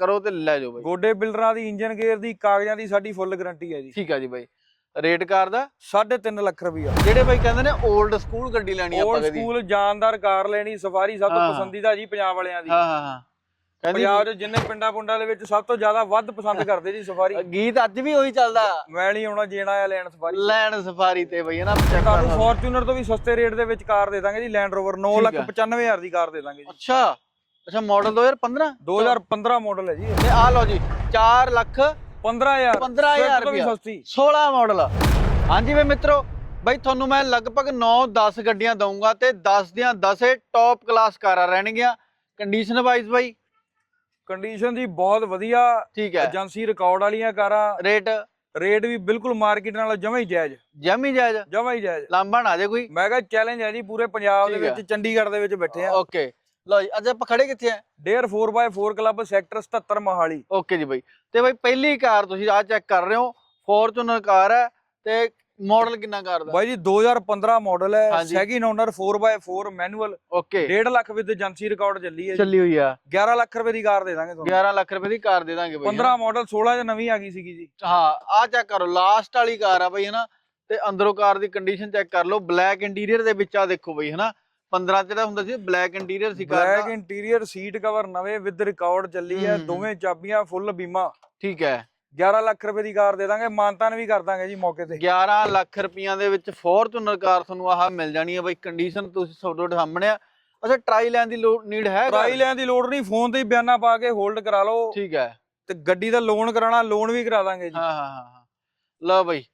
ਕਰੋ ਤੇ ਲੈ ਜਾਓ ਬਾਈ। ਗੋਡੇ ਬਿਲਡਰਾਂ ਦੀ ਇੰਜਨ ਗੇਅਰ ਦੀ ਕਾਗਜ਼ਾਂ ਦੀ ਸਾਡੀ ਫੁੱਲ ਗਾਰੰਟੀ ਹੈ ਜੀ। ਠੀਕ ਆ ਜੀ ਬਾਈ। ਰੇਟ ਕਾਰ ਦਾ? 3.5 ਲੱਖ ਰੁਪਈਆ। ਜਿਹੜੇ ਬਾਈ ਕਹਿੰਦੇ ਨੇ 올ਡ ਸਕੂਲ ਗੱਡੀ ਲੈਣੀ ਆਪਾਂ ਕਦੀ। ਸਕੂਲ ਜਾਨਦਾਰ ਕਾਰ ਲੈਣੀ ਸਫਾਰੀ ਸਭ ਤੋਂ। ਪਸੰਦੀਦਾ ਜੀ ਪੰਜਾਬ ਵਾਲਿਆਂ ਦੀ। ਹਾਂ ਹਾਂ ਪੰਜਾਬ ਦੇ ਜਿੰਨੇ ਪਿੰਡਾਂ ਪੁੰਡਾਂ ਦੇ ਵਿੱਚ ਸਭ ਤੋਂ ਜ਼ਿਆਦਾ ਵੱਧ ਪਸੰਦ ਕਰਦੇ ਜੀ ਸਫਾਰੀ ਗੀਤ ਅੱਜ ਵੀ ਉਹੀ ਚੱਲਦਾ। ਮੈਂ ਨਹੀਂ ਆਉਣਾ ਜੇਣਾ ਆ ਲੈਣ ਸਫਾਰੀ ਲੈਣ ਸਫਾਰੀ ਤੇ ਬਈ ਨਾ check ਤੁਹਾਨੂੰ। ਫੋਰਚੂਨਰ ਤੋਂ ਵੀ ਸਸਤੇ ਰੇਟ ਦੇ ਵਿੱਚ ਕਾਰ ਦੇ ਦਾਂਗੇ ਜੀ ਲੈਂਡ ਰੋਵਰ 9 ਠੀਕ ਲੱਖ ਆ। 95000 ਦੀ ਕਾਰ ਦੇ ਦਾਂਗੇ ਜੀ। ਅੱਛਾ। ਅੱਛਾ ਮਾਡਲ 2015 2015 ਮਾਡਲ ਹੈ ਜੀ। ਤੇ ਆ ਲਓ ਜੀ 4 ਲੱਖ 15000 15000 ਤੋਂ ਵੀ ਰੁਪਇਆ। ਸਸਤੀ। 16 ਮਾਡਲ ਹਾਂਜੀ ਵੇ ਮਿੱਤਰੋ ਬਈ ਤੁਹਾਨੂੰ ਮੈਂ ਲਗਭਗ 9-10 ਗੱਡੀਆਂ ਦਊਂਗਾ ਤੇ 10 ਦੀਆਂ 10 ਟੌਪ ਕਲਾਸ ਕਾਰਾਂ ਰਹਿਣਗੀਆਂ। ਕੰਡੀਸ਼ਨ ਵਾਈਜ਼ ਬਾਈ? ਕੰਡੀਸ਼ਨ ਦੀ ਬਹੁਤ ਵਧੀਆ। ਠੀਕ ਹੈ। ਏਜੰਸੀ ਰਿਕਾਰਡ ਵਾਲੀਆਂ ਕਾਰਾਂ। ਰੇਟ ਰੇਟ ਵੀ ਬਿਲਕੁਲ ਮਾਰਕੀਟ ਨਾਲ ਜਮਾ ਹੀ ਜਾਇਜ਼। ਜਮੀ ਜਾਇਜ਼? ਜਮਾ ਹੀ ਜਾਇਜ਼। ਲਾਂਬਾ ਨਾ ਜੇ ਕੋਈ। ਮੈਂ ਕਿਹਾ ਚੈਲੰਜ ਹੈ ਜੀ ਪੂਰੇ ਪੰਜਾਬ ਦੇ। ਵਿੱਚ ਚੰਡੀਗੜ੍ਹ ਦੇ ਵਿੱਚ ਬੈਠੇ ਆ। ਓਕੇ ਲਓ ਜੀ ਅੱਜ ਆਪਾਂ ਖੜੇ ਕਿੱਥੇ ਆ? Dare 4x4 club sector 77 Mohali. Okay ਜੀ ਬਾਈ। ਤੇ ਬਾਈ ਪਹਿਲੀ ਕਾਰ ਤੁਸੀਂ ਆ ਚੈੱਕ ਕਰ ਰਹੇ ਹੋ। ਫੋਰਚੂਨਰ ਕਾਰ ਹੈ ਤੇ ਮਾਡਲ ਕਿੰਨਾ ਕਾਰ ਦਾ? ਬਾਈ ਜੀ 2015 ਮਾਡਲ ਹੈ। Second owner 4x4 manual okay. 1.5 lakh ਵਿੱਚ ਏਜੰਸੀ ਰਿਕਾਰਡ ਚੱਲੀ ਹੈ ਜੀ। ਚੱਲੀ ਹੋਈ ਆ। 11 ਲੱਖ ਰੁਪਏ ਦੀ ਕਾਰ ਦੇ ਦਾਂਗੇ ਤੁਹਾਨੂੰ। 11 ਲੱਖ ਰੁਪਏ ਦੀ ਕਾਰ ਦੇ ਦਾਂਗੇ ਬਾਈ 15 ਮਾਡਲ 16 ਚ ਨਵੀਂ ਆ ਗਈ ਸੀਗੀ ਜੀ। ਹਾਂ ਆ ਚੈੱਕ ਕਰੋ ਲਾਸਟ ਵਾਲੀ ਕਾਰ ਆ ਬਈ ਹਨਾ? ਤੇ ਅੰਦਰੋਂ ਕਾਰ ਦੀ ਕੰਡੀਸ਼ਨ ਚੈੱਕ ਕਰ ਲਓ ਬਲੈਕ ਇੰਟੀਰੀਅਰ ਦੇ ਵਿੱਚ ਆ ਦੇਖੋ ਬਈ ਹਨਾ? 15 ਚ ਜਿਹੜਾ ਹੁੰਦਾ ਸੀ ਬਲੈਕ ਇੰਟੀਰੀਅਰ ਸੀ ਕਾਰ ਬਲੈਕ ਦਾ। ਇੰਟੀਰੀਅਰ ਸੀਟ ਕਵਰ ਨਵੇਂ ਵਿਦ ਰਿਕਾਰਡ ਚੱਲੀ ਹੈ। ਦੋਵੇਂ ਚਾਬੀਆਂ ਫੁੱਲ ਬੀਮਾ। ਠੀਕ ਹੈ। 11 ਲੱਖ ਰੁਪਏ ਦੀ ਕਾਰ ਦੇ ਦਾਂਗੇ ਮਾਨਤਾਨ ਵੀ ਕਰ ਦਾਂਗੇ ਜੀ ਮੌਕੇ ਤੇ। 11 ਲੱਖ ਰੁਪਈਆਂ ਦੇ ਵਿੱਚ ਫੋਰਚੂਨਰ ਕਾਰ ਤੁਹਾਨੂੰ ਆਹ ਮਿਲ ਜਾਣੀ ਹੈ ਬਈ ਕੰਡੀਸ਼ਨ ਤੁਸੀਂ ਤੁਹਾਡੇ ਸਾਹਮਣੇ ਆ। ਅੱਛਾ ਟਰਾਈ ਲੈਣ ਦੀ ਲੋੜ ਨੀਡ ਹੈ? ਟਰਾਈ ਲੈਣ ਦੀ ਲੋੜ ਨਹੀਂ ਫੋਨ ਤੇ ਹੀ ਬਿਆਨਾ ਪਾ ਕੇ ਹੋਲਡ ਕਰਾ ਲਓ। ਠੀਕ ਹੈ। ਤੇ ਗੱਡੀ ਦਾ ਲੋਨ ਕਰਾਣਾ ਲੋਨ ਵੀ ਕਰਾ ਦਾਂਗੇ ਜੀ। ਹਾਂ ਹਾਂ ਹਾਂ। ਲਓ ਬਈ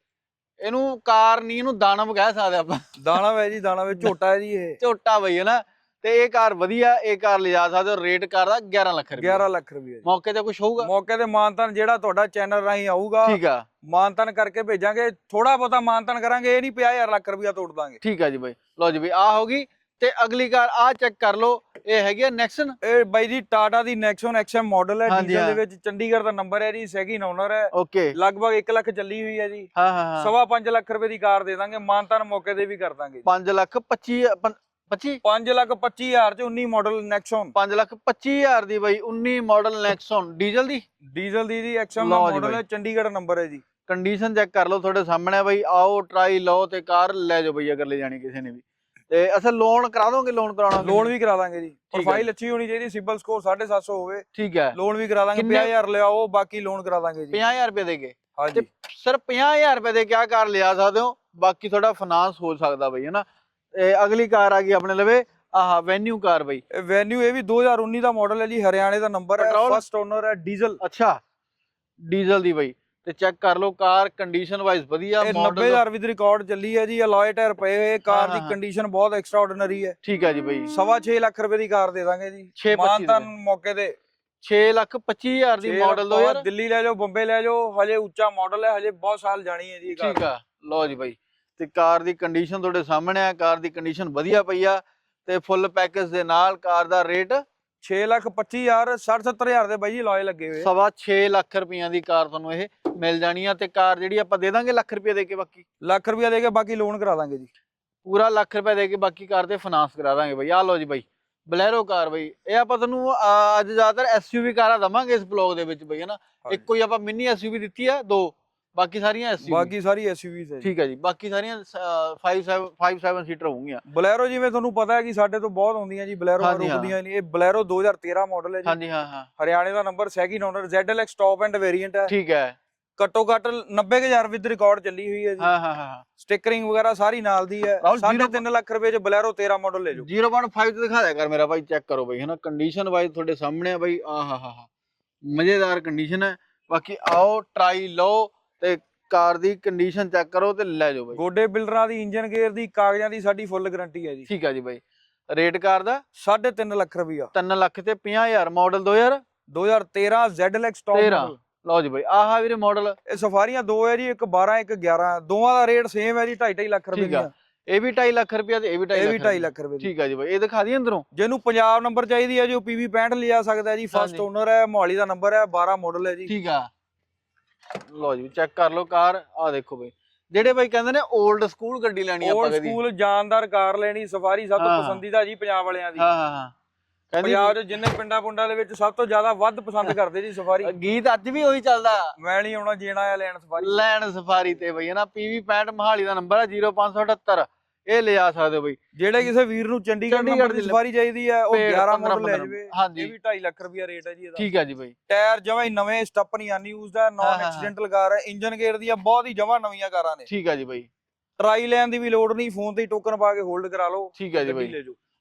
ਇਹਨੂੰ ਕਾਰ ਨਹੀਂ ਇਹਨੂੰ ਦਾਨਵ ਕਹਿ ਸਕਦੇ ਆਪਾਂ। ਦਾਣਾ ਵੇ ਜੀ ਦਾਣਾ ਵੇ ਝੋਟਾ ਹੈ ਜੀ ਇਹ। ਝੋਟਾ ਬਈ ਹੈ ਨਾ ਤੇ ਇਹ ਕਾਰ ਵਧੀਆ ਇਹ ਕਾਰ ਲਿਜਾ ਸਕਦੇ ਹੋ ਰੇਟ ਕਾਰ ਦਾ 11 ਲੱਖ ਰੁਪਏ। 11 ਲੱਖ ਰੁਪਏ ਜੀ। ਮੌਕੇ ਤੇ ਕੁਝ ਹੋਊਗਾ? ਮੌਕੇ ਤੇ ਮਾਨਤਾਨ ਜਿਹੜਾ ਤੁਹਾਡਾ ਚੈਨਲ ਰਾਹੀਂ ਆਊਗਾ ਠੀਕ ਆ। ਮਾਨਤਾਨ ਕਰਕੇ ਭੇਜਾਂਗੇ ਥੋੜਾ ਬਹੁਤਾ ਮਾਨਤਾਨ ਕਰਾਂਗੇ ਇਹ ਨਹੀਂ 50000 ਲੱਖ ਰੁਪਇਆ ਤੋੜ ਦਾਂਗੇ। ਠੀਕ ਆ ਜੀ ਬਈ। ਲਓ ਜੀ ਬਈ ਆ ਹੋ ਗਈ ਤੇ ਅਗਲੀ ਕਾਰ ਆ ਚੈੱਕ ਕਰ ਲਓ ਇਹ ਹੈਗੀ ਆ ਨੈਕਸਨ ਇਹ ਬਾਈ ਜੀ ਟਾਟਾ ਦੀ ਨੈਕਸਨ ਐਕਸਐਮ ਮਾਡਲ ਹੈ ਹਾਂਜੀ, ਡੀਜ਼ਲ ਹਾਂ। ਦੇ ਵਿੱਚ। ਚੰਡੀਗੜ੍ਹ ਦਾ ਨੰਬਰ ਹੈ ਜੀ ਸੈਕਿੰਡ ਓਨਰ ਹੈ। ਓਕੇ ਲਗਭਗ 1 ਲੱਖ ਚੱਲੀ ਹੋਈ ਹੈ ਜੀ। ਹਾਂ ਹਾਂ ਹਾਂ। ਸਵਾ 5 ਲੱਖ ਰੁਪਏ ਦੀ ਕਾਰ ਦੇ ਦਾਂਗੇ ਮਾਨਤਾਨ ਮੌਕੇ ਤੇ ਵੀ ਕਰ ਦਾਂਗੇ। 5 ਲੱਖ 25 25 5 ਲੱਖ 25000 ਚ 19 ਮਾਡਲ ਨੈਕਸਨ 5 ਲੱਖ 25000 ਦੀ ਬਈ 19 ਮਾਡਲ ਨੈਕਸਨ ਡੀਜ਼ਲ ਦੀ? ਡੀਜ਼ਲ ਦੀ ਦੀ ਐਕਸਐਮ ਲਓ ਜੀ ਮਾਡਲ ਬਾਈ। ਹੈ ਚੰਡੀਗੜ੍ਹ ਨੰਬਰ ਹੈ ਜੀ। ਕੰਡੀਸ਼ਨ ਚੈੱਕ ਕਰ ਲਓ ਤੁਹਾਡੇ ਸਾਹਮਣੇ ਬਈ ਆਓ ਟਰਾਈ ਲਓ ਤੇ ਕਾਰ ਲੈ ਜਾਓ ਬਈ ਅਗਰ ਲੈ ਜਾਣੀ ਕਿਸੇ ਨੇ ਵੀ। ਤੇ ਅਸਾਂ ਲੋਨ ਕਰਾ ਦੋਗੇ ਲੋਨ ਕਰਾਉਣਾ ਲੋਨ ਵੀ ਕਰਾ ਦਾਂਗੇ ਜੀ। ਪ੍ਰੋਫਾਈਲ ਅੱਛੀ ਹੋਣੀ ਚਾਹੀਦੀ ਸਿਬਲ ਸਕੋਰ 750 ਹੋਵੇ। ਠੀਕ ਹੈ। ਲੋਨ ਵੀ ਕਰਾ ਦਾਂਗੇ ਕਿੰਨੇ? 50000 ਲਿਆਓ ਬਾਕੀ ਲੋਨ ਕਰਾ ਦਾਂਗੇ ਜੀ। 50000 ਰੁਪਏ ਦੇ ਕੇ ਹਾਂਜੀ। ਸਿਰਫ 50000 ਰੁਪਏ ਦੇ ਕਿਆ ਕਾਰ ਲਿਆ ਸਕਦੇ ਹੋ? ਬਾਕੀ ਤੁਹਾਡਾ ਫਾਈਨਾਂਸ ਹੋ ਸਕਦਾ ਬਈ ਹਨਾ? ਅਗਲੀ ਕਾਰ ਆ ਗਈ ਆਪਣੇ ਲਵੇ ਆਹ ਵੈਨਿਊ ਕਾਰ ਬਈ। ਇਹ ਵੈਨਿਊ ਇਹ ਵੀ 2019 ਦਾ ਮਾਡਲ ਹੈ ਜੀ ਹਰਿਆਣੇ ਦਾ ਨੰਬਰ ਹੈ? ਫਸਟ ਓਨਰ ਹੈ ਡੀਜ਼ਲ ਅੱਛਾ ਡੀਜ਼ਲ ਦੀ ਬਈ। ਤੇ ਚੈੱਕ ਕਰ ਲਓ ਕਾਰ ਕੰਡੀਸ਼ਨ ਵਾਈਜ਼ ਵਧੀਆ ਇਹ ਮਾਡਲ 90000 ਵਿਦ ਰਿਕਾਰਡ ਚੱਲੀ ਹੈ ਜੀ ਅਲੋਏ ਟਾਇਰ ਪਏ ਹੋਏ ਕਾਰ ਦੀ। ਕੰਡੀਸ਼ਨ ਬਹੁਤ ਐਕਸਟਰਾ ਆਰਡੀਨਰੀ ਹੈ। ਠੀਕ ਹੈ ਜੀ ਬਈ। ਸਵਾ 6 ਲੱਖ ਰੁਪਏ ਦੀ ਕਾਰ ਦੇ ਦਾਂਗੇ ਜੀ। ਛੇ ਪੱਚੀ ਮਾਨਤਾਨ ਮੌਕੇ ਤੇ। 6 ਲੱਖ 25000 ਦੀ ਮਾਡਲ ਦੋ ਯਾਰ। ਦਿੱਲੀ ਲੈ ਜਾਓ ਬੰਬੇ ਲੈ ਜਾਓ ਹਜੇ ਉੱਚਾ ਮਾਡਲ ਹੈ ਹਜੇ ਬਹੁਤ ਸਾਲ ਜਾਣੀ ਹੈ ਜੀ ਕਾਰ। ਠੀਕ ਆ। ਲਓ ਜੀ ਬਾਈ। ਤੇ ਕਾਰ ਦੀ ਕੰਡੀਸ਼ਨ ਤੁਹਾਡੇ ਸਾਹਮਣੇ ਆ ਕਾਰ ਦੀ ਕੰਡੀਸ਼ਨ ਵਧੀਆ ਪਈ ਆ। ਤੇ ਫੁੱਲ ਪੈਕੇਜ ਦੇ ਨਾਲ ਕਾਰ ਦਾ ਰੇਟ 6 ਲੱਖ 25000 60 70000 ਦੇ ਬਾਈ ਜੀ ਲੋਏ ਲੱਗੇ ਹੋਏ ਸਵਾ 6 ਲੱਖ ਰੁਪਈਆਂ ਦੀ ਕਾਰ ਤੁਹਾਨੂੰ ਇਹ ਮਿਲ ਜਾਣੀ ਆ ਤੇ ਕਾਰ ਜਿਹੜੀ ਆਪਾਂ ਦੇ ਦਾਂਗੇ ਲੱਖ ਰੁਪਏ ਦੇ ਕੇ ਬਾਕੀ? ਲੱਖ ਰੁਪਇਆ ਦੇ ਕੇ ਬਾਕੀ ਲੋਨ ਕਰਾ ਦਾਂਗੇ ਜੀ। ਪੂਰਾ ਲੱਖ ਰੁਪਏ ਦੇ ਕੇ ਬਾਕੀ ਕਾਰ ਤੇ ਫਾਈਨਾਂਸ ਕਰਾ ਦਾਂਗੇ ਬਾਈ। ਆ ਲਓ ਜੀ ਬਾਈ ਬਲੈਰੋ ਕਾਰ ਬਾਈ। ਇਹ ਆਪਾਂ ਤੁਹਾਨੂੰ ਅੱਜ ਜ਼ਿਆਦਾਤਰ ਐਸਯੂਵੀ ਕਾਰਾਂ ਦਵਾਂਗੇ ਇਸ ਬਲੌਗ ਦੇ ਵਿੱਚ ਬਈ ਹਨਾ? ਇੱਕੋ ਹੀ ਆਪਾਂ ਮਿੰਨੀ ਐਸਯੂਵੀ ਦਿੱਤੀ ਆ ਦੋ। ਬਾਕੀ ਸਾਰੀਆਂ ਐਸਯੂਵੀ ਬਾਕੀ ਸਾਰੀ ਐਸਯੂਵੀਜ਼ ਹੈ ਜੀ। ਠੀਕ ਹੈ ਜੀ ਬਾਕੀ ਸਾਰੀਆਂ 5 7 5 7 ਸੀਟਰ ਹੋਣਗੀਆਂ। ਬਲੈਰੋ ਜਿਵੇਂ ਤੁਹਾਨੂੰ ਪਤਾ ਹੈ ਕਿ ਸਾਡੇ ਤੋਂ ਬਹੁਤ ਆਉਂਦੀਆਂ ਜੀ ਬਲੈਰੋ। ਰੁਕਦੀਆਂ ਨਹੀਂ। ਇਹ ਬਲੈਰੋ 2013 ਮਾਡਲ ਹੈ ਜੀ। ਹਾਂਜੀ ਹਾਂ ਹਾਂ। ਹਰਿਆਣੇ ਦਾ number second owner ZLX top end variant ਹੈ। ਠੀਕ ਹੈ। ਘੱਟੋ ਘੱਟ 90000 ਵਿਦ ਰਿਕਾਰਡ ਚੱਲੀ ਹੋਈ ਹੈ ਜੀ। ਹਾਂ ਹਾਂ ਹਾਂ। ਸਟਿਕਰਿੰਗ ਵਗੈਰਾ ਸਾਰੀ ਨਾਲ ਦੀ ਹੈ। ਰਾਹੁਲ, zero 3.5 ਲੱਖ ਰੁਪਏ ਚ ਬਲੈਰੋ 13 ਮਾਡਲ ਲੈ ਜਾਓ। 0.5 ਤੇ ਦਿਖਾ ਦਿਆ ਕਰ ਮੇਰਾ ਭਾਈ ਚੈੱਕ ਕਰੋ ਬਈ ਹਨਾ। ਕੰਡੀਸ਼ਨ ਵਾਈਜ਼ ਤੁਹਾਡੇ ਸਾਹਮਣੇ ਆ ਬਈ। ਆ ਹਾ ਹਾ ਹਾ ਮਜ਼ੇਦਾਰ ਕੰਡੀਸ਼ਨ ਹੈ। ਬਾਕੀ ਆਓ ਟਰਾਈ ਲਓ। ਤੇ ਕਾਰ ਦੀ ਕੰਡੀਸ਼ਨ ਚੈੱਕ ਕਰੋ ਤੇ ਲੈ ਜਾਓ ਬਈ। ਗੋਡੇ ਬਿਲਡਰਾਂ ਦੀ ਇੰਜਨ ਗੇਅਰ ਦੀ ਕਾਗਜ਼ਾਂ ਦੀ ਸਾਡੀ ਫੁੱਲ ਗਾਰੰਟੀ ਹੈ ਜੀ। ਠੀਕ ਆ ਜੀ ਬਈ। ਰੇਟ ਕਾਰ ਦਾ? 3.5 ਲੱਖ ਰੁਪਇਆ 3 ਲੱਖ ਤੇ 50000 ਮਾਡਲ 2000 2013 ZLX ਟੌਪ 13 ਮਾਡਲ ਲਓ ਜੀ ਬਈ ਆਹ ਵੀਰੇ ਮਾਡਲ ਇਹ ਸਫਾਰੀਆਂ ਦੋ ਹੈ ਜੀ ਇੱਕ 12 ਇੱਕ 11 ਦੋਵਾਂ ਦਾ ਰੇਟ ਸੇਮ ਹੈ ਜੀ 2.5 ਲੱਖ ਰੁਪਏ। ਦੀਆਂ ਇਹ ਵੀ 2.5 ਲੱਖ ਰੁਪਿਆ ਤੇ ਇਹ ਵੀ 2.5 ਇਹ ਵੀ 2.5 ਲੱਖ ਰੁਪਏ ਦੀ ਠੀਕ ਆ ਜੀ ਬਈ ਇਹ ਦਿਖਾ ਦੀ ਅੰਦਰੋਂ। ਜਿਹਨੂੰ ਪੰਜਾਬ ਨੰਬਰ ਚਾਹੀਦੀ ਹੈ ਜੀ ਉਹ PV 65 ਲਿਆ ਸਕਦਾ ਹੈ ਜੀ ਫਸਟ। ਓਨਰ ਹੈ ਮੋਹਾਲੀ ਦਾ ਨੰਬਰ ਹੈ 12 ਮਾਡਲ ਹੈ ਜੀ। ਠੀਕ ਆ। ਲਓ ਜੀ ਚੈੱਕ ਕਰ ਲਓ ਕਾਰ ਆ ਦੇਖੋ ਬਈ। ਜਿਹੜੇ ਬਈ ਕਹਿੰਦੇ ਨੇ 올ਡ ਸਕੂਲ ਗੱਡੀ ਲੈਣੀ ਆਪਾਂ ਕਦੀ। ਸਕੂਲ ਜਾਨਦਾਰ ਕਾਰ ਲੈਣੀ ਸਫਾਰੀ ਸਭ ਤੋਂ ਹਾਂ। ਪਸੰਦੀਦਾ ਜੀ ਪੰਜਾਬ ਵਾਲਿਆਂ ਦੀ। ਹਾਂ ਹਾਂ ਹਾਂ। ਕਹਿੰਦੀ ਪੰਜਾਬ 'ਚ ਜਿੰਨੇ ਪਿੰਡਾਂ ਪੁੰਡਾਂ ਦੇ ਵਿੱਚ ਸਭ ਤੋਂ ਜ਼ਿਆਦਾ ਵੱਧ ਪਸੰਦ ਕਰਦੇ ਜੀ ਸਫਾਰੀ ਗੀਤ ਅੱਜ ਵੀ ਉਹੀ ਚੱਲਦਾ। ਮੈਂ ਨਹੀਂ ਆਉਣਾ ਜੀਣਾ ਆ ਲੈਣ ਸਫਾਰੀ ਲੈਣ ਸਫਾਰੀ ਤੇ ਬਈ ਹਨਾ ਪੀਵੀ 65 ਮਹਾਲੀ ਦਾ ਨੰਬਰ ਹੈ 0578 ਇਹ ਲਿਜਾ ਸਕਦੇ ਹੋ ਬਈ। ਜਿਹੜੇ ਕਿਸੇ ਵੀਰ ਨੂੰ ਚੰਡੀਗੜ੍ਹ ਨੰਬਰ ਦੀ ਦੀ ਸਫਾਰੀ ਚਾਹੀਦੀ ਹੈ ਉਹ ਪੇੜ 11 15 ਮਾਡਲ ਲੈ ਜਵੇ। ਇਹ ਵੀ 2.5 ਲੱਖ ਰੁਪਿਆ ਰੇਟ ਹੈ ਜੀ ਇਹਦਾ। ਠੀਕ ਹੈ ਜੀ ਬਈ। ਟਾਇਰ ਜਮਾ ਹੀ ਨਵੇਂ ਸਟੱਪ ਨਹੀਂ ਆਨੀ ਯੂਜ਼ ਦਾ ਨਾਨ। ਐਕਸੀਡੈਂਟਲ ਕਾਰ ਹੈ ਇੰਜਨ ਗੇਅਰ ਦੀਆਂ ਬਹੁਤ ਹੀ ਜਮਾ ਨਵੀਆਂ ਕਾਰਾਂ ਨੇ। ਠੀਕ ਹੈ ਜੀ ਬਈ। ਟਰਾਈ ਲੈਣ ਦੀ ਵੀ ਲੋੜ ਨਹੀਂ ਫੋਨ ਤੇ ਹੀ ਟੋਕਨ ਪਾ ਕੇ ਹੋਲਡ ਕਰਾ ਲਓ ਠੀਕ ਹੈ ਜੀ ਬਈ।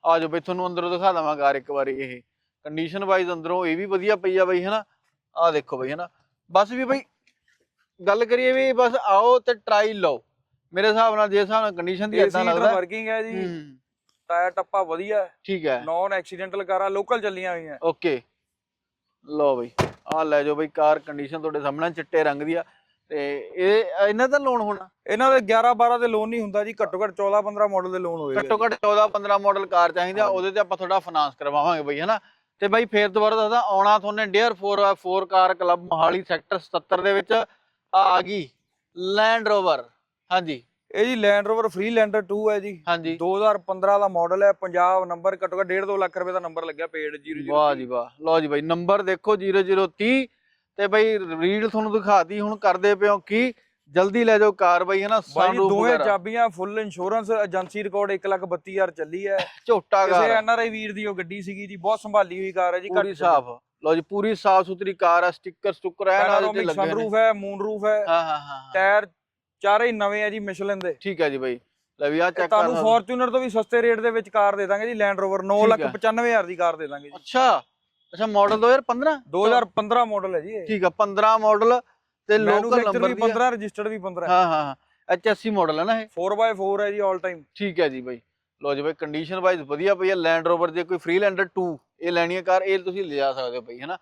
ਆ ਜਾਓ ਬਈ ਤੁਹਾਨੂੰ ਅੰਦਰੋਂ ਦਿਖਾ ਦਵਾਂ ਕਾਰ ਇੱਕ ਵਾਰੀ ਇਹ। ਕੰਡੀਸ਼ਨ ਵਾਈਜ਼ ਅੰਦਰੋਂ ਇਹ ਵੀ ਵਧੀਆ ਪਈ ਆ ਬਈ ਹਨਾ? ਆ ਦੇਖੋ ਬਈ ਹਨਾ? ਬਸ ਵੀ ਬਈ ਗੱਲ ਕਰੀਏ ਵੀ ਬਸ ਆਓ ਤੇ ਟਰਾਈ ਲਓ। ਮੇਰੇ ਹਿਸਾਬ ਨਾਲ ਜੇ ਹਿਸਾਬ ਨਾਲ ਕੰਡੀਸ਼ਨ ਦੀ ਇਦਾਂ ਲੱਗਦਾ। ਵਰਕਿੰਗ ਹੈ ਜੀ। ਟਾਇਰ ਟੱਪਾ ਵਧੀਆ। ਠੀਕ ਹੈ। ਨਾਨ ਐਕਸੀਡੈਂਟਲ ਕਾਰਾਂ ਲੋਕਲ ਚੱਲੀਆਂ ਹੋਈਆਂ। ਓਕੇ ਲਓ ਬਈ ਆ ਲੈ ਜਾਓ ਬਈ ਕਾਰ ਕੰਡੀਸ਼ਨ ਤੁਹਾਡੇ ਸਾਹਮਣੇ ਚਿੱਟੇ ਰੰਗ ਦੀ ਆ। ਤੇ ਇਹ ਇਹਨਾਂ ਦਾ ਲੋਨ ਹੋਣਾ? ਇਹਨਾਂ ਦੇ 11 12 ਦੇ ਲੋਨ ਨਹੀਂ ਹੁੰਦਾ ਜੀ ਘੱਟੋ ਘੱਟ 14 15 ਮਾਡਲ ਦੇ ਲੋਨ ਹੋਏਗਾ ਘੱਟੋ ਘੱਟ 14 15 ਮਾਡਲ ਕਾਰ ਚਾਹੀਦੀ ਆ। ਉਹਦੇ ਤੇ ਆਪਾਂ ਥੋੜਾ ਫਾਈਨਾਂਸ ਕਰਵਾਵਾਂਗੇ ਬਈ ਹਨਾ? ਤੇ ਬਾਈ ਫੇਰ ਦੁਬਾਰਾ ਦੱਸਦਾ ਆਉਣਾ ਤੁਹਾਨੂੰ dare 4 4 car club Mohali sector 77 ਦੇ ਵਿੱਚ ਆ ਗਈ ਲੈਂਡ ਰੋਵਰ ਹਾਂਜੀ। ਇਹ ਜੀ ਲੈਂਡ ਰੋਵਰ ਫ੍ਰੀ ਲੈਂਡਰ 2 ਹੈ ਜੀ। ਹਾਂਜੀ। 2015 ਦਾ ਮਾਡਲ ਹੈ ਪੰਜਾਬ ਨੰਬਰ ਘੱਟੋ ਘੱਟ 1.5 2 ਲੱਖ ਰੁਪਏ ਦਾ ਨੰਬਰ ਲੱਗਿਆ ਪੇਡ 00 ਵਾਹ ਜੀ ਵਾਹ। ਲਓ ਜੀ ਬਾਈ ਨੰਬਰ ਦੇਖੋ 0030 ਤੇ ਬਾਈ ਰੀਡ ਤੁਹਾਨੂੰ ਦਿਖਾਤੀ ਹੁਣ ਕਰਦੇ ਪਿਓ ਕੀ? ਜਲਦੀ ਲੈ ਜਾਓ ਕਾਰ ਬਾਈ ਬਾਈ ਜੀ sunroof ਦੋਵੇਂ। ਚਾਬੀਆਂ ਫੁੱਲ ਇੰਸ਼ੋਰੈਂਸ ਏਜੰਸੀ ਰਿਕਾਰਡ 132000 ਚੱਲੀ ਹੈ। ਝੋਟਾ ਕਿਸੇ ਕਾਰ। ਐਨਆਰਆਈ ਵੀਰ ਦੀ ਉਹ ਗੱਡੀ ਸੀਗੀ ਜੀ ਬਹੁਤ ਸੰਭਾਲੀ ਹੋਈ ਕਾਰ ਹੈ ਜੀ ਪੂਰੀ ਸਾਫ਼। ਲਓ ਜੀ ਪੂਰੀ ਸਾਫ਼ ਸੁਥਰੀ ਕਾਰ ਆ ਸਟicker ਸਟੁੱਕਰ ਐ ਨਾਲ ਤੇ ਲੱਗੇ ਨੇ। ਸਨਰੂਫ ਹੈ ਮੂਨ ਰੂਫ ਹੈ। ਹਾਂ ਹਾਂ ਹਾਂ ਹਾਂ। ਟਾਇਰ ਚਾਰੇ ਹੀ ਨਵੇਂ ਆ ਜੀ ਮਿਸ਼ਲਨ ਦੇ। ਠੀਕ ਹੈ ਜੀ ਬਾਈ। ਲੈ ਵੀ ਆ ਚੈੱਕ ਕਰ ਤੁਹਾਨੂੰ ਫੋਰਚੂਨਰ ਤੋਂ ਵੀ ਸਸਤੇ ਰੇਟ ਦੇ ਵਿੱਚ ਕਾਰ ਦੇ ਦਾਂਗੇ ਜੀ ਲੈਂਡ ਰੋਵਰ 9 ਠੀਕ ਲੱਖ ਹੈ। 95000 ਦੀ ਕਾਰ ਦੇ ਦਾਂਗੇ ਜੀ। ਅੱਛਾ। ਅੱਛਾ ਮਾਡਲ 2015 2015 ਮਾਡਲ ਹੈ ਜੀ ਇਹ। ਠੀਕ ਆ 15 ਮਾਡਲ ਤੇ ਲੋਕਲ ਨੰਬਰ ਵੀ ਦੀ 15 ਰਜਿਸਟਰਡ ਵੀ 15 ਹਾਂ ਹਾਂ ਹਾਂ। HSC ਮਾਡਲ ਹੈ ਨਾ ਇਹ? 4x4 ਹੈ ਜੀ 올 ਟਾਈਮ ਠੀਕ ਹੈ ਜੀ ਬਾਈ। ਲੋ ਜੀ ਬਾਈ ਕੰਡੀਸ਼ਨ ਵਾਈਜ਼ ਵਧੀਆ ਪਈ ਹੈ ਲੈਂਡ ਰੋਵਰ ਜੇ ਕੋਈ ਫ੍ਰੀਲੈਂਡਰ 2 ਇਹ ਲੈਣੀ ਹੈ ਕਾਰ ਇਹ ਤੁਸੀਂ ਲਿਜਾ ਸਕਦੇ ਹੋ ਬਈ ਹੈਨਾ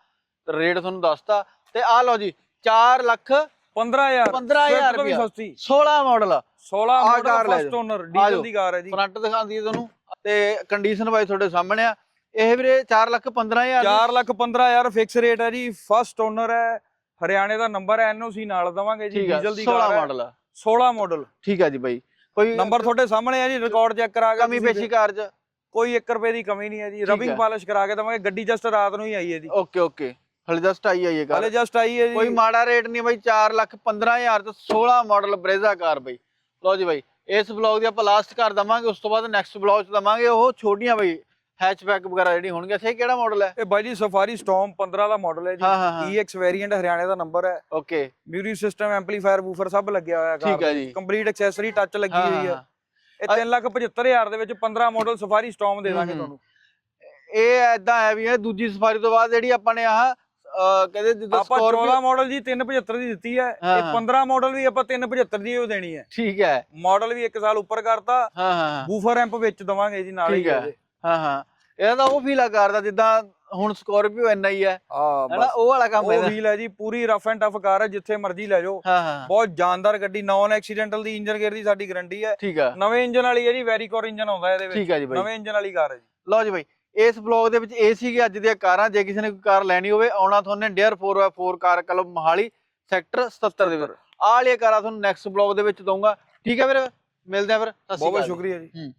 ਤੇ ਰੇਟ ਤੁਹਾਨੂੰ ਦੱਸਤਾ। ਤੇ ਆ ਲਓ ਜੀ 4 ਲੱਖ 15000 15,000 ਤੋਂ ਵੀ ਰੁਪਇਆ। ਸਸਤੀ। 16 ਮਾਡਲ 16 ਆਹ ਮਾਡਲ ਕਾਰ ਲੈ ਫਸਟ ਜਾਓ। ਓਨਰ ਆ ਡੀਜ਼ਲ ਜਾਓ। ਦੀ ਕਾਰ ਹੈ ਜੀ। ਫਰੰਟ ਦਿਖਾਉਂਦੀ ਹੈ ਤੁਹਾਨੂੰ। ਤੇ ਕੰਡੀਸ਼ਨ ਵਾਈਜ਼ ਤੁਹਾਡੇ ਸਾਹਮਣੇ ਆ। ਇਹ ਵੀਰੇ 4 ਲੱਖ 15000 4 ਲੱਖ 15000 ਫਿਕਸ ਰੇਟ ਹੈ ਜੀ। ਫਸਟ ਓਨਰ ਹੈ। ਹਰਿਆਣੇ ਦਾ ਨੰਬਰ ਹੈ ਐਨਓਸੀ ਨਾਲ ਦਵਾਂਗੇ ਜੀ। ਡੀਜ਼ਲ ਦੀ 16 ਕਾਰ ਹੈ। ਮਾਡਲ 16 ਮਾਡਲ ਠੀਕ ਹੈ ਜੀ ਬਾਈ। ਕੋਈ ਨੰਬਰ ਤੁਹਾਡੇ ਸਾਹਮਣੇ ਹੈ ਜੀ। ਰਿਕਾਰਡ ਚੈੱਕ ਕਰਾ ਕੇ ਕਮੀ ਤੁਸੀਂ ਪੇਸ਼ੀ ਕਾਰ ਚ। ਕੋਈ 1 ਰੁਪਏ ਦੀ ਕਮੀ ਨਹੀਂ ਹੈ ਜੀ। ਰਬਿੰਗ। ਪਾਲਿਸ਼ ਕਰਾ ਕੇ ਦਵਾਂਗੇ। ਗੱਡੀ ਜਸਟ ਰਾਤ ਨੂੰ ਹੀ ਆਈ ਹੈ ਜੀ। Okay okay. ਹਲੇ ਜਸਟ ਆਈ ਹੈ ਕਾਰ। ਹਲੇ ਜਸਟ ਆਈ ਹੈ ਕੋਈ ਜੀ ਮਾੜਾ ਰੇਟ ਨਹੀਂ ਬਾਈ 4 ਲੱਖ 15000 ਤੇ 16 ਮਾਡਲ ਬਰੇਜ਼ਾ ਕਾਰ ਬਾਈ। ਲਓ ਜੀ ਬਾਈ ਇਸ ਵਲੌਗ ਦੀ ਆਪਾਂ ਲਾਸਟ ਕਰ ਦਵਾਂਗੇ ਉਸ ਤੋਂ ਬਾਅਦ ਨੈਕਸਟ ਵਲੌਗ ਚ ਦਵਾਂਗੇ ਉਹ ਛੋਟੀਆਂ ਬਾਈ ਹੈਚਬੈਕ ਵਗੈਰਾ ਜਿਹੜੀ ਹੋਣਗੀਆਂ ਸੇ ਕਿਹੜਾ ਮਾਡਲ ਹੈ? ਇਹ ਬਾਈ ਜੀ ਸਫਾਰੀ ਸਟਾਰਮ 15 ਦਾ ਮਾਡਲ ਹੈ। ਜੀ। EX ਵੇਰੀਐਂਟ ਹਰਿਆਣੇ ਦਾ ਨੰਬਰ ਹੈ। Okay music system amplifier woofer ਸਭ ਲੱਗਿਆ ਹੋਇਆ ਕਾਰ ਠੀਕ ਹੈ ਜੀ। ਕੰਪਲੀਟ ਐਕਸੈਸਰੀ ਟੱਚ ਲੱਗੀ ਹੋਈ ਹੈ। ਇਹ 375000 ਦੇ ਵਿੱਚ 15 ਮਾਡਲ ਸਫਾਰੀ ਸਟਾਰਮ ਦੇ ਦਾਂਗੇ। ਤੁਹਾਨੂੰ। ਇਹ ਐਦਾਂ ਹੈ ਵੀ ਇਹ ਦੂਜੀ ਸਫਾਰੀ ਤੋਂ ਬਾਅਦ ਜਿਹੜੀ ਆਪਾਂ ਨੇ ਆਹ ਕਹਿੰਦੇ ਜਿੱਦਾਂ ਆਪਾਂ 14 ਸਕੋਰਪੀਓ ਮਾਡਲ ਜੀ 375 ਦੀ ਦਿੱਤੀ ਹੈ ਹਾਂ, ਇਹ ਹਾਂ। 15 ਮਾਡਲ ਵੀ ਆਪਾਂ 375 ਦੀ ਉਹ ਦੇਣੀ ਹੈ। ਠੀਕ ਹੈ। ਮਾਡਲ ਵੀ 1 ਸਾਲ ਉੱਪਰ ਕਰਤਾ ਹਾਂ ਹਾਂ ਹਾਂ। ਵੂਫਰ ਐਂਪ ਵਿੱਚ ਦਵਾਂਗੇ ਜੀ ਨਾਲ ਹੀ ਠੀਕ ਹੈ। ਹਾਂ ਹਾਂ। ਇਹਦਾ ਤਾਂ ਉਹ ਫੀਲ ਆ ਕਰਦਾ ਜਿੱਦਾਂ ਹੁਣ ਸਕੋਰਪੀਓ ਐਨ ਆਈ ਹੈ। ਆ ਹੈਨਾ ਉਹ ਵਾਲਾ ਕੰਮ ਉਹ ਹੈ ਵੀਲ ਹੈ ਜੀ ਪੂਰੀ ਰਫ ਐਂਡ ਟਫ ਕਾਰ ਹੈ ਜਿੱਥੇ ਮਰਜ਼ੀ ਲੈ ਜਾਓ। ਹਾਂ ਹਾਂ। ਬਹੁਤ ਜਾਨਦਾਰ ਗੱਡੀ ਨਾਨ ਐਕਸੀਡੈਂਟਲ ਦੀ ਇੰਜਨ ਗੇਅਰ ਦੀ ਸਾਡੀ ਗਾਰੰਟੀ ਹੈ। ਠੀਕ ਹੈ। ਨਵੇਂ ਇੰਜਨ ਵਾਲੀ ਹੈ ਜੀ ਵੈਰੀਕੋਰ ਇੰਜਨ ਆਉਂਦਾ ਇਹਦੇ ਵਿੱਚ। ਠੀਕ ਹੈ ਜੀ ਬਾਈ। ਨਵੇਂ ਇੰਜਨ ਵਾਲੀ ਕਾਰ ਹੈ ਜੀ। ਲਓ ਜੀ ਬਾਈ ਇਸ ਬਲੌਗ ਦੇ ਵਿੱਚ ਇਹ ਸੀਗੇ ਅੱਜ ਦੀਆਂ ਕਾਰਾਂ ਜੇ ਕਿਸੇ ਨੇ ਕੋਈ ਕਾਰ ਲੈਣੀ ਹੋਵੇ ਆਉਣਾ ਤੁਹਾਨੂੰ dare 4x4 car club Mohali sector 77 ਦੇ ਵਿੱਚ। ਆਹ ਵਾਲੀਆਂ ਕਾਰਾਂ ਤੁਹਾਨੂੰ ਨੈਕਸਟ ਬਲੌਗ ਦੇ ਵਿੱਚ ਦਊਂਗਾ। ਠੀਕ ਹੈ ਵੀਰ? ਮਿਲਦੇ ਆ ਫਿਰ। ਸਤਿ ਸ਼੍ਰੀ ਬਹੁਤ ਬਹੁਤ ਅਕਾਲ ਜੀ। ਸ਼ੁਕਰੀਆ ਜੀ।